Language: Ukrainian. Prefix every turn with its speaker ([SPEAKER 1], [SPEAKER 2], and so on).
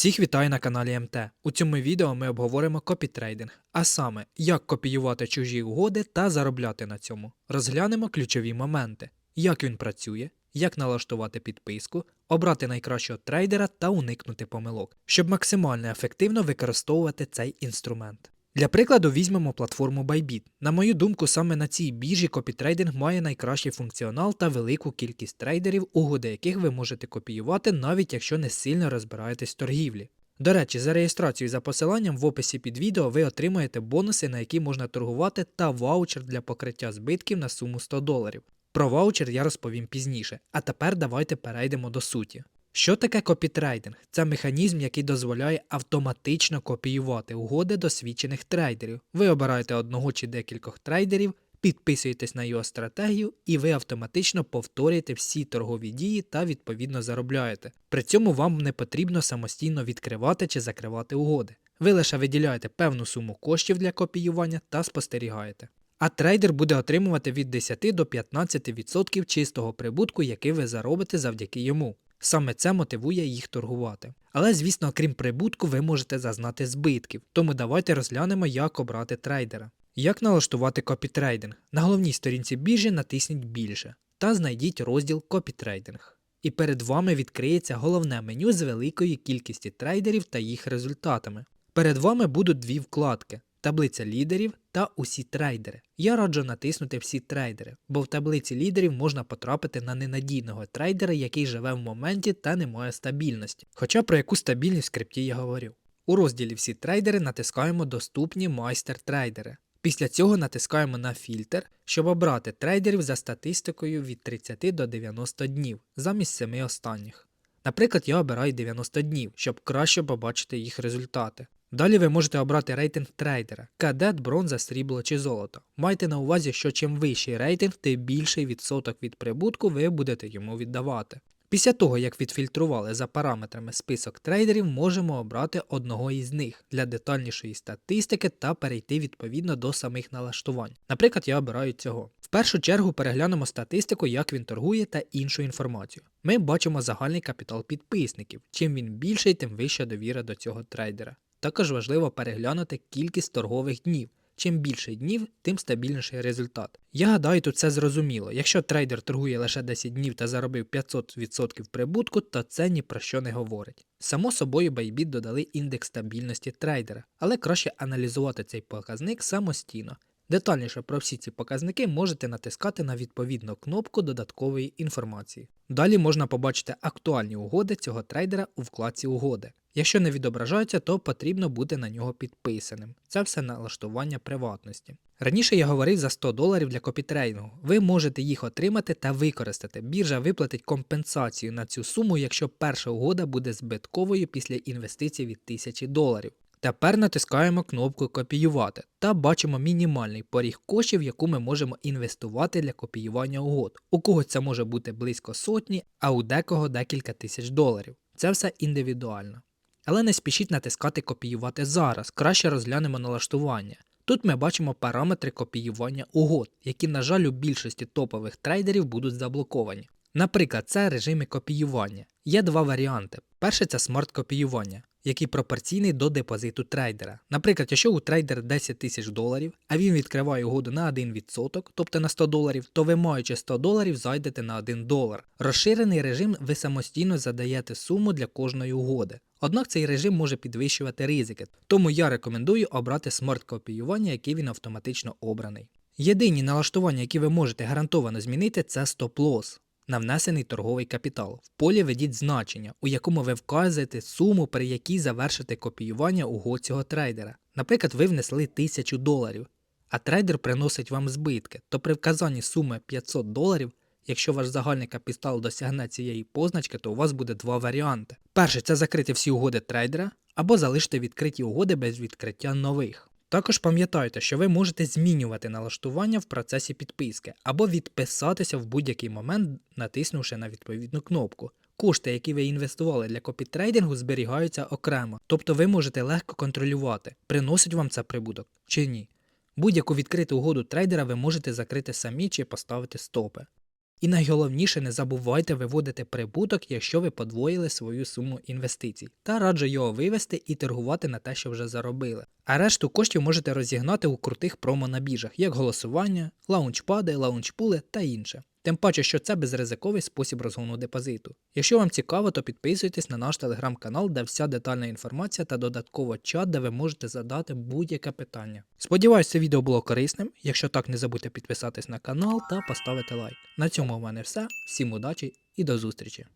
[SPEAKER 1] Всіх вітаю на каналі МТ. У цьому відео ми обговоримо копітрейдинг, а саме, як копіювати чужі угоди та заробляти на цьому. Розглянемо ключові моменти, як він працює, як налаштувати підписку, обрати найкращого трейдера та уникнути помилок, щоб максимально ефективно використовувати цей інструмент. Для прикладу візьмемо платформу Bybit. На мою думку, саме на цій біржі копітрейдинг має найкращий функціонал та велику кількість трейдерів, угоди яких ви можете копіювати, навіть якщо не сильно розбираєтесь в торгівлі. До речі, за реєстрацію за посиланням в описі під відео ви отримаєте бонуси, на які можна торгувати, та ваучер для покриття збитків на суму 100 доларів. Про ваучер я розповім пізніше. А тепер давайте перейдемо до суті. Що таке копітрейдинг? Це механізм, який дозволяє автоматично копіювати угоди досвідчених трейдерів. Ви обираєте одного чи декількох трейдерів, підписуєтесь на його стратегію, і ви автоматично повторюєте всі торгові дії та відповідно заробляєте. При цьому вам не потрібно самостійно відкривати чи закривати угоди. Ви лише виділяєте певну суму коштів для копіювання та спостерігаєте. А трейдер буде отримувати від 10 до 15% чистого прибутку, який ви заробите завдяки йому. Саме це мотивує їх торгувати. Але, звісно, крім прибутку, ви можете зазнати збитків, тому давайте розглянемо, як обрати трейдера. Як налаштувати копітрейдинг? На головній сторінці біржі натисніть більше та знайдіть розділ Копітрейдинг. І перед вами відкриється головне меню з великої кількості трейдерів та їх результатами. Перед вами будуть дві вкладки: таблиця лідерів та усі трейдери. Я раджу натиснути всі трейдери, бо в таблиці лідерів можна потрапити на ненадійного трейдера, який живе в моменті та не має стабільності. Хоча про яку стабільність в скрипті я говорив. У розділі Всі трейдери натискаємо Доступні майстер-трейдери. Після цього натискаємо на фільтр, щоб обрати трейдерів за статистикою від 30 до 90 днів замість 7 останніх. Наприклад, я обираю 90 днів, щоб краще побачити їх результати. Далі ви можете обрати рейтинг трейдера кадет, бронза, срібло чи золото. Майте на увазі, що чим вищий рейтинг, тим більший відсоток від прибутку ви будете йому віддавати. Після того, як відфільтрували за параметрами список трейдерів, можемо обрати одного із них для детальнішої статистики та перейти відповідно до самих налаштувань. Наприклад, я обираю цього. В першу чергу переглянемо статистику, як він торгує та іншу інформацію. Ми бачимо загальний капітал підписників. Чим він більший, тим вища довіра до цього трейдера. Також важливо переглянути кількість торгових днів. Чим більше днів, тим стабільніший результат. Я гадаю, тут це зрозуміло. Якщо трейдер торгує лише 10 днів та заробив 500% прибутку, то це ні про що не говорить. Само собою, Bybit додали індекс стабільності трейдера, але краще аналізувати цей показник самостійно. Детальніше про всі ці показники можете натискати на відповідну кнопку додаткової інформації. Далі можна побачити актуальні угоди цього трейдера у вкладці угоди. Якщо не відображаються, то потрібно бути на нього підписаним. Це все налаштування приватності. Раніше я говорив за 100 доларів для копітрейдингу. Ви можете їх отримати та використати. Біржа виплатить компенсацію на цю суму, якщо перша угода буде збитковою після інвестицій від 1000 доларів. Тепер натискаємо кнопку Копіювати та бачимо мінімальний поріг коштів, яку ми можемо інвестувати для копіювання угод. У когось це може бути близько сотні, а у декого декілька тисяч доларів. Це все індивідуально. Але не спішіть натискати Копіювати зараз, краще розглянемо налаштування. Тут ми бачимо параметри копіювання угод, які, на жаль, у більшості топових трейдерів будуть заблоковані. Наприклад, це режими копіювання. Є два варіанти. Перший це смарт-копіювання, який пропорційний до депозиту трейдера. Наприклад, якщо у трейдера 10 тисяч доларів, а він відкриває угоду на 1%, тобто на 100 доларів, то ви маючи 100 доларів, зайдете на 1 долар. Розширений режим ви самостійно задаєте суму для кожної угоди. Однак цей режим може підвищувати ризики, тому я рекомендую обрати смарт-копіювання, який він автоматично обраний. Єдині налаштування, які ви можете гарантовано змінити, це стоп-лосс на внесений торговий капітал. В полі ведіть значення, у якому ви вказуєте суму, при якій завершите копіювання угод цього трейдера. Наприклад, ви внесли 1000 доларів, а трейдер приносить вам збитки, то при вказанні суми 500 доларів, якщо ваш загальний капітал досягне цієї позначки, то у вас буде два варіанти. Перший це закрити всі угоди трейдера, або залишити відкриті угоди без відкриття нових. Також пам'ятайте, що ви можете змінювати налаштування в процесі підписки або відписатися в будь-який момент, натиснувши на відповідну кнопку. Кошти, які ви інвестували для копітрейдингу, зберігаються окремо, тобто ви можете легко контролювати, приносить вам це прибуток чи ні. Будь-яку відкриту угоду трейдера ви можете закрити самі чи поставити стопи. І найголовніше, не забувайте виводити прибуток, якщо ви подвоїли свою суму інвестицій, та раджу його вивести і торгувати на те, що вже заробили. А решту коштів можете розігнати у крутих промо на біржах, як голосування, лаунчпади, лаунчпули та інше. Тим паче, що це безризиковий спосіб розгону депозиту. Якщо вам цікаво, то підписуйтесь на наш телеграм-канал, де вся детальна інформація та додатково чат, де ви можете задати будь-яке питання. Сподіваюсь, це відео було корисним. Якщо так, не забудьте підписатись на канал та поставити лайк. На цьому в мене все. Всім удачі і до зустрічі!